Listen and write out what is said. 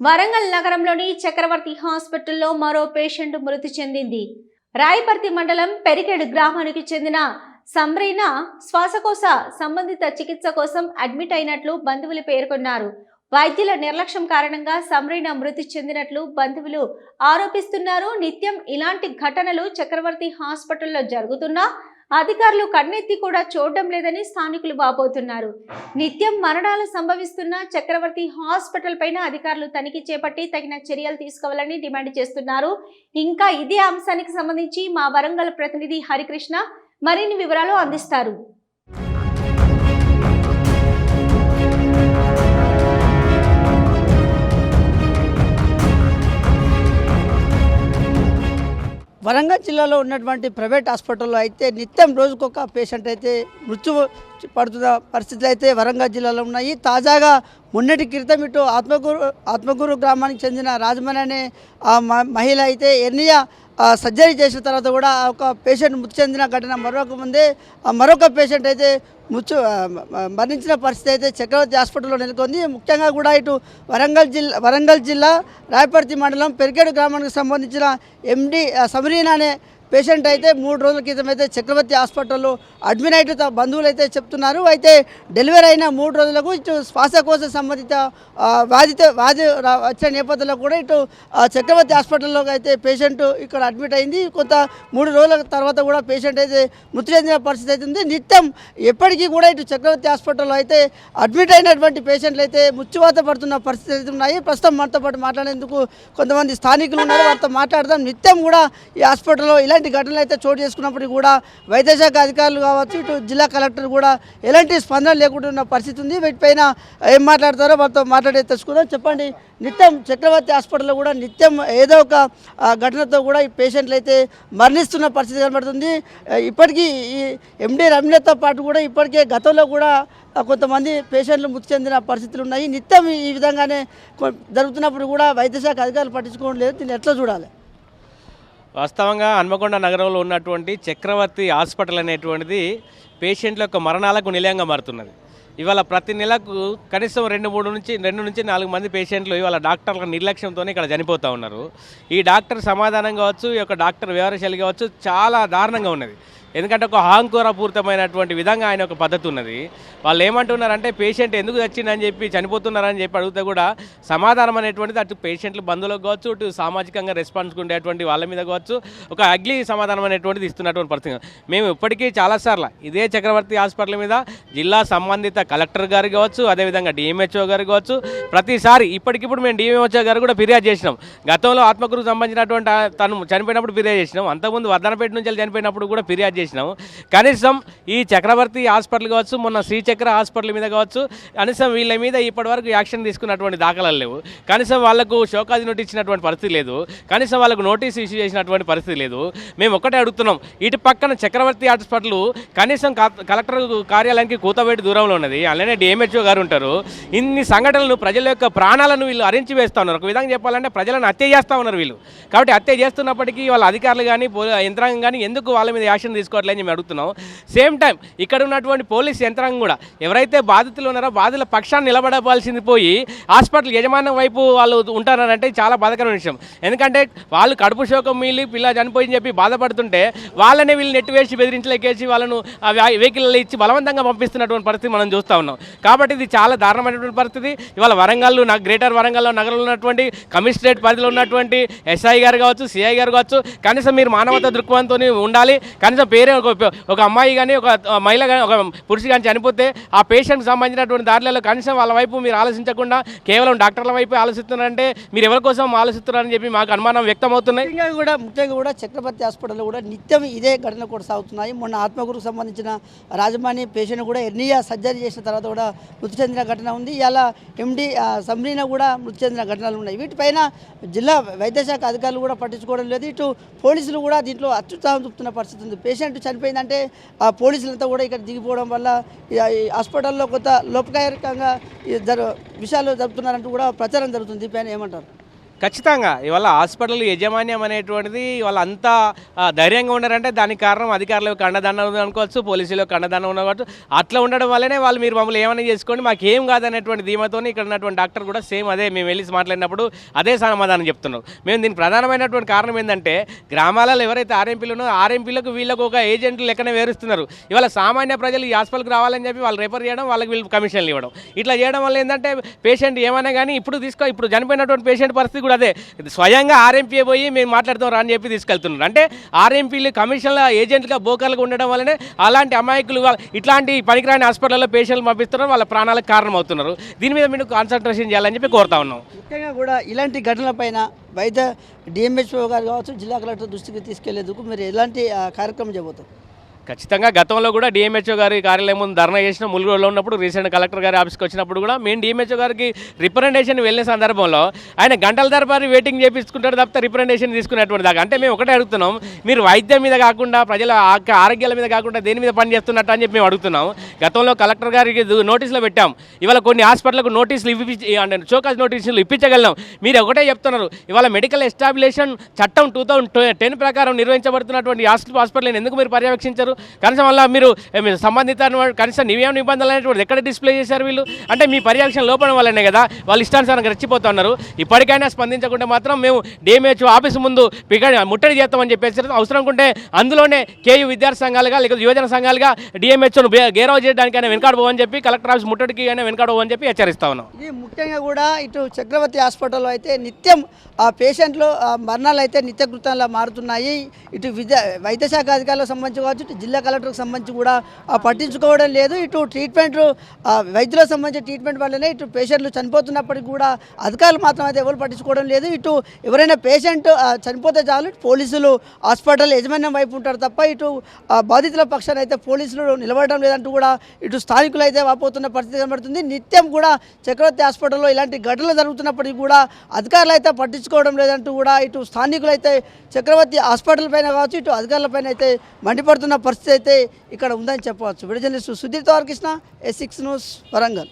వరంగల్ నగరంలోని చక్రవర్తి హాస్పిటల్లో మరో పేషెంట్ మృతి చెందింది. రాయపర్తి మండలం పెరిగేడు గ్రామానికి చెందిన సమ్రైన శ్వాసకోశ సంబంధిత చికిత్స కోసం అడ్మిట్ అయినట్లు బంధువులు పేర్కొన్నారు. వైద్యుల నిర్లక్ష్యం కారణంగా సంబ్రీనా మృతి చెందినట్లు బంధువులు ఆరోపిస్తున్నారు. నిత్యం ఇలాంటి ఘటనలు చక్రవర్తి హాస్పిటల్లో జరుగుతున్నా అధికారులు కన్నెత్తి కూడా చూడడం లేదని స్థానికులు వాపోతున్నారు నిత్యం మరణాలు సంభవిస్తున్న చక్రవర్తి హాస్పిటల్ పైన అధికారులు తనిఖీ చేపట్టి తగిన చర్యలు తీసుకోవాలని డిమాండ్ చేస్తున్నారు. ఇంకా ఇదే అంశానికి సంబంధించి మా వరంగల్ ప్రతినిధి హరికృష్ణ మరిన్ని వివరాలు అందిస్తారు. వరంగల్ జిల్లాలో ఉన్నటువంటి ప్రైవేట్ హాస్పిటల్లో అయితే నిత్యం రోజుకొక పేషెంట్ అయితే మృత్యు పడుతున్న పరిస్థితులు అయితే వరంగల్ జిల్లాలో ఉన్నాయి. తాజాగా మొన్నటి క్రితం ఇటు ఆత్మకూరు ఆత్మకూరు గ్రామానికి చెందిన రాజమణి అనే ఆ మహిళ అయితే ఎన్నియా సర్జరీ చేసిన తర్వాత కూడా ఒక పేషెంట్ మృతి చెందిన ఘటన మరొక ముందే మరొక పేషెంట్ అయితే ముచ్చు మరణించిన పరిస్థితి అయితే చక్రవర్తి హాస్పిటల్లో నెలకొంది. ముఖ్యంగా కూడా ఇటు వరంగల్ జిల్లా వరంగల్ జిల్లా రాయపర్తి మండలం పెరిగేడు గ్రామానికి సంబంధించిన ఎండి సమరీనా అనే పేషెంట్ అయితే మూడు రోజుల క్రితం అయితే చక్రవర్తి హాస్పిటల్లో అడ్మిట్ అయితే బంధువులు అయితే చెప్తున్నారు. అయితే డెలివరీ అయిన మూడు రోజులకు ఇటు శ్వాసకోశ సంబంధిత ఆ, వ్యాధితో వ్యాధి రా- వచ్చిన నేపథ్యంలో కూడా ఇటు చక్రవర్తి హాస్పిటల్లో అయితే పేషెంట్ ఇక్కడ అడ్మిట్ అయింది. కొంత మూడు రోజుల తర్వాత కూడా పేషెంట్ అయితే మృతి చెందిన పరిస్థితి అయితే ఉంది నిత్యం ఎప్పటికీ కూడా ఇటు చక్రవర్తి హాస్పిటల్లో అయితే అడ్మిట్ అయినటువంటి పేషెంట్లు అయితే మృత్యువాత పడుతున్న పరిస్థితి అయితే ఉన్నాయి. ప్రస్తుతం మనతో పాటు మాట్లాడేందుకు కొంతమంది స్థానికులు ఉన్నారు. వారితో మాట్లాడదాం. నిత్యం కూడా ఈ హాస్పిటల్లో ఇలా ఇలాంటి ఘటనలు అయితే చోటు చేసుకున్నప్పటికీ కూడా వైద్యశాఖ అధికారులు కావచ్చు ఇటు జిల్లా కలెక్టర్ కూడా ఎలాంటి స్పందన లేకుండా ఉన్న పరిస్థితి ఉంది. వీటిపైన ఏం మాట్లాడతారో వారితో మాట్లాడే తెలుసుకుందాం. చెప్పండి నిత్యం చక్రవర్తి హాస్పిటల్లో కూడా నిత్యం ఏదో ఒక ఘటనతో కూడా ఈ పేషెంట్లు అయితే మరణిస్తున్న పరిస్థితి కనబడుతుంది. ఇప్పటికీ ఈ ఎండి రమ్యతో పాటు కూడా ఇప్పటికే గతంలో కూడా కొంతమంది పేషెంట్లు మృతి చెందిన పరిస్థితులు ఉన్నాయి. నిత్యం ఈ- విధంగానే జరుగుతున్నప్పుడు కూడా వైద్యశాఖ అధికారులు పట్టించుకోవడం లేదు. దీన్ని ఎట్లా చూడాలి? వాస్తవంగా హన్మకొండ నగరంలో ఉన్నటువంటి చక్రవర్తి హాస్పిటల్ అనేటువంటిది పేషెంట్ల యొక్క మరణాలకు నిలయంగా మారుతున్నది. ఇవాళ ప్రతి నెలకు కనీసం రెండు మూడు నుంచి రెండు నుంచి నాలుగు మంది పేషెంట్లు ఇవాళ డాక్టర్ల నిర్లక్ష్యంతోనే ఇక్కడ చనిపోతూ ఉన్నారు. ఈ డాక్టర్ సమాధానం కావచ్చు ఈ యొక్క డాక్టర్ వ్యవహారశైలి కావచ్చు చాలా దారుణంగా ఉన్నది. ఎందుకంటే ఒక హాంకోరపూరితమైనటువంటి విధంగా ఆయన ఒక పద్ధతి ఉన్నది. వాళ్ళు ఏమంటున్నారంటే పేషెంట్ ఎందుకు వచ్చిందని చెప్పి చనిపోతున్నారని చెప్పి అడిగితే కూడా సమాధానం అనేటువంటిది అటు పేషెంట్లు బంధువులకు కావచ్చు ఇటు సామాజికంగా రెస్పాన్స్ ఉండేటువంటి వాళ్ళ మీద కావచ్చు ఒక అగ్లీ సమాధానం అనేటువంటిది ఇస్తున్నటువంటి పరిస్థితి. మేము ఇప్పటికీ చాలాసార్లు ఇదే చక్రవర్తి హాస్పిటల్ మీద జిల్లా సంబంధిత కలెక్టర్ గారు కావచ్చు అదేవిధంగా డిఎంహెచ్ఓ గారు కావచ్చు ప్రతిసారి ఇప్పటికిప్పుడు మేము డిఎంహెచ్ఓ గారు కూడా ఫిర్యాదు చేసినాం. గతంలో ఆత్మకూరుకు సంబంధించినటువంటి తను చనిపోయినప్పుడు ఫిర్యాదు చేసినాం. అంతకుముందు వర్ధనపేట నుంచి చనిపోయినప్పుడు కూడా ఫిర్యాదు చేసినాము. కనీసం ఈ చక్రవర్తి హాస్పిటల్ కావచ్చు మొన్న శ్రీచక్ర హాస్పిటల్ మీద కావచ్చు కనీసం వీళ్ళ మీద ఇప్పటివరకు యాక్షన్ తీసుకున్నటువంటి దాఖలాలు లేవు. కనీసం వాళ్ళకు షోకాజ్ నోటీస్ ఇచ్చినటువంటి పరిస్థితి లేదు. కనీసం వాళ్ళకు నోటీస్ ఇష్యూ చేసినటువంటి పరిస్థితి లేదు. మేము ఒక్కటే అడుగుతున్నాం ఇటు పక్కన చక్రవర్తి హాస్పిటల్ కనీసం కలెక్టర్ కార్యాలయానికి కూతబెట్టి దూరంలో ఉన్నది. అలానే డిఎంహెచ్ఓ గారు ఉంటారు. ఇన్ని సంఘటనలు ప్రజల యొక్క ప్రాణాలను వీళ్ళు అరించి వేస్తూ ఉన్నారు. ఒక విధంగా చెప్పాలంటే ప్రజలను హత్య చేస్తూ ఉన్నారు వీళ్ళు. కాబట్టి హత్య చేస్తున్నప్పటికీ వాళ్ళ అధికారులు కానీ యంత్రాంగం కానీ ఎందుకు వాళ్ళ మీద యాక్షన్ తీసుకోవట్లేదని మేము అడుగుతున్నాం. సేమ్ టైం ఇక్కడ ఉన్నటువంటి పోలీస్ యంత్రాంగం కూడా ఎవరైతే బాధితులు ఉన్నారో బాధితుల పక్షాన్ని నిలబడవలసింది పోయి హాస్పిటల్ యజమానం వైపు వాళ్ళు ఉంటారంటే చాలా బాధకరమైన విషయం. ఎందుకంటే వాళ్ళు కడుపు శోకం మీలి పిల్ల చనిపోయింది చెప్పి బాధపడుతుంటే వాళ్ళనే వీళ్ళు నెట్టివేసి బెదిరించలేకేసి వాళ్ళను వెహికల్ ఇచ్చి బలవంతంగా పంపిస్తున్నటువంటి పరిస్థితి మనం చూస్తూ ఉన్నాం. కాబట్టి ఇది చాలా దారుణమైనటువంటి పరిస్థితి. ఇవాళ వరంగల్ గ్రేటర్ వరంగల్లో నగరంలో ఉన్నటువంటి కమిషనరేట్ పరిధిలో ఉన్నటువంటి ఎస్ఐ గారు కావచ్చు సిఐ గారు కావచ్చు కనీసం మీరు మానవత దృక్పథంతో ఉండాలి. కనీసం వేరే ఒక ఒక అమ్మాయి కానీ ఒక మహిళ కానీ ఒక పురుషు కానీ చనిపోతే ఆ పేషెంట్కి సంబంధించినటువంటి దారిలలో కనీసం వాళ్ళ వైపు మీరు ఆలోచించకుండా కేవలం డాక్టర్ల వైపు ఆలోచిస్తున్నారంటే మీరు ఎవరి కోసం ఆలోచిస్తున్నారని చెప్పి మాకు అనుమానం వ్యక్తమవుతున్నాయి. ముఖ్యంగా కూడా ముఖ్యంగా కూడా చక్రవర్తి హాస్పిటల్లో కూడా నిత్యం ఇదే ఘటన కూడా సాగుతున్నాయి. మొన్న ఆత్మగురుకు సంబంధించిన రాజమాని పేషెంట్ కూడా ఎర్నియా సర్జరీ చేసిన తర్వాత కూడా మృతి చెందిన ఘటన ఉంది. ఇలా ఎండి సంబ్రీనా కూడా మృతి చెందిన ఘటనలు ఉన్నాయి. వీటిపైన జిల్లా వైద్యశాఖ అధికారులు కూడా పట్టించుకోవడం లేదు. ఇటు పోలీసులు కూడా దీంట్లో అత్యుత్సాహం చూపుతున్న పరిస్థితి ఉంది. పేషెంట్ చనిపోయిందంటే ఆ పోలీసులంతా కూడా ఇక్కడ దిగిపోవడం వల్ల ఈ- హాస్పిటల్లో కొంత లోపకాయకంగా ఈ జరు విషయాలు జరుపుతున్నారంటూ కూడా ప్రచారం జరుగుతుంది. దీనిపైన ఏమంటారు? ఖచ్చితంగా. ఇవాళ హాస్పిటల్ యజమాన్యం అనేటువంటిది ఇవాళ అంతా ధైర్యంగా ఉన్నారంటే దానికి కారణం అధికారులు కండదండం అనుకోవచ్చు పోలీసులు కండదండం ఉండవచ్చు అట్లా ఉండడం వల్లనే వాళ్ళు మీరు మమ్మల్ని ఏమైనా చేసుకోండి మాకు ఏం కాదనేటువంటి ధీమతో ఇక్కడ ఉన్నటువంటి డాక్టర్ కూడా సేమ్ అదే మేము వెళ్ళి మాట్లాడినప్పుడు అదే సమాధానం చెప్తున్నాం మేము దీనికి ప్రధానమైనటువంటి కారణం ఏంటంటే గ్రామాలలో ఎవరైతే ఆర్ఎంపీలు ఉన్నారో ఆర్ఎంపీలకు వీళ్ళకు ఒక ఏజెంట్లు లెక్కనే వేరుస్తున్నారు. ఇవాళ సామాన్య ప్రజలు ఈ హాస్పిటల్కి రావాలని చెప్పి వాళ్ళు రిఫర్ చేయడం వాళ్ళకి వీళ్ళు కమిషన్లు ఇవ్వడం. ఇట్లా చేయడం వల్ల ఏంటంటే పేషెంట్ ఏమైనా కానీ ఇప్పుడు తీసుకో ఇప్పుడు చనిపోయినటువంటి పేషెంట్ పరిస్థితి కూడా అదే. స్వయంగా ఆర్ఎంపీ పోయి మేము మాట్లాడుతాం రా అని చెప్పి తీసుకెళ్తున్నారు. అంటే ఆర్ఎంపీలు కమిషన్ల ఏజెంట్గా బోకర్లుగా ఉండడం వల్లనే అలాంటి అమాయకులు ఇట్లాంటి పనికిరాని హాస్పిటల్లో పేషెంట్లు పంపిస్తున్నారు. వాళ్ళ ప్రాణాలకు కారణమవుతున్నారు. దీని మీద మీరు కాన్సన్ట్రేషన్ చేయాలని చెప్పి కోరుతా ఉన్నాం. ముఖ్యంగా కూడా ఇలాంటి ఘటనలపైన వైద్య డిఎంహెచ్ఓ గారు కావచ్చు జిల్లా కలెక్టర్ దృష్టికి తీసుకెళ్ళేందుకు మీరు ఎలాంటి కార్యక్రమం చేయబోతారు ఖచ్చితంగా గతంలో కూడా డిఎంహెచ్ఓ గారి కార్యాలయం ముందు ధర్నా చేసిన ములుగులో ఉన్నప్పుడు రీసెంట్ కలెక్టర్ గారి ఆఫీస్కి వచ్చినప్పుడు కూడా మేము డిఎంహెచ్ఓ గారికి రిప్రజెంటేషన్ వెళ్ళిన సందర్భంలో ఆయన గంటల ధరపారి వెయిటింగ్ చేపించుకుంటారు తప్పితే రిప్రజెంటేషన్ తీసుకునేటువంటి దాకా. అంటే మేము ఒకటే అడుగుతున్నాం మీరు వైద్యం మీద కాకుండా ప్రజల ఆరోగ్యాల మీద కాకుండా దేని మీద పని చేస్తున్నట్టు అని చెప్పి మేము అడుగుతున్నాం. గతంలో కలెక్టర్ గారికి నోటీసులు పెట్టాం. ఇవాళ కొన్ని హాస్పిటల్కు నోటీసులు ఇప్పించి అంటే చోకాజ్ నోటీసులు ఇప్పించగలం మీరు ఒకటే చెప్తున్నారు ఇవాళ మెడికల్ ఎస్టాబ్లిషన్ చట్టం టూ థౌజండ్ టెన్ ప్రకారం నిర్వహించబడుతున్నటువంటి హాస్పిటల్ హాస్పిటల్ని ఎందుకు మీరు పర్యవేక్షించరు? కనీసం వల్ల మీరు మీరు సంబంధిత కనీసం నియమ నిబంధనలు అనేటువంటి ఎక్కడ డిస్ప్లే చేశారు వీళ్ళు? అంటే మీ పర్యవేక్షణ లోపడం వల్లనే కదా వాళ్ళు ఇష్టానుసారంగా రెచ్చిపోతున్నారు. ఇప్పటికైనా స్పందించకుండా మాత్రం మేము డిఎంహెచ్ ఆఫీస్ ముందు పిక ముట్టడి చేస్తామని చెప్పేసి అవసరం ఉంటే అందులోనే కేయు విద్యార్థి సంఘాలుగా లేకపోతే యువజన సంఘాలుగా డిఎంహెచ్ను గేరవ చేయడానికైనా వెనకాడబోవని చెప్పి కలెక్టర్ ఆఫీస్ ముట్టడికి అయినా వెనకాడబోవని చెప్పి హెచ్చరిస్తా ఉన్నాం. ఇది ముఖ్యంగా కూడా ఇటు చక్రవర్తి హాస్పిటల్లో అయితే నిత్యం ఆ పేషెంట్లు మరణాలు అయితే నిత్యకృతంలా మారుతున్నాయి. ఇటు విద్య వైద్య శాఖ అధికారులకు సంబంధించి కావచ్చు ఇటు జిల్లా కలెక్టర్కి సంబంధించి కూడా పట్టించుకోవడం లేదు. ఇటు ట్రీట్మెంట్ వైద్యులకు సంబంధించిన ట్రీట్మెంట్ వల్లనే ఇటు పేషెంట్లు చనిపోతున్నప్పటికీ కూడా అధికారులు మాత్రం అయితే ఎవరు పట్టించుకోవడం లేదు. ఇటు ఎవరైనా పేషెంట్ చనిపోతే చాలు. ఇటు పోలీసులు హాస్పిటల్ యజమాన్యం వైపు ఉంటారు తప్ప ఇటు బాధితుల పక్షాన అయితే పోలీసులు నిలబడడం లేదంటూ కూడా ఇటు స్థానికులు అయితే వాపోతున్న పరిస్థితి కనబడుతుంది. నిత్యం కూడా చక్రవర్తి హాస్పిటల్లో ఇలాంటి ఘటనలు జరుగుతున్నప్పటికీ కూడా అధికారులు అయితే పట్టించుకోవడం లేదంటూ కూడా ఇటు స్థానికులు అయితే చక్రవర్తి హాస్పిటల్ పైన కావచ్చు ఇటు అధికారుల పైన అయితే మండిపడుతున్న పరిస్థితి అయితే ఇక్కడ ఉందని చెప్పవచ్చు. విడుదల సుధీర్ తోర్కృష్ణ ఏ సిక్స్ న్యూస్ వరంగల్.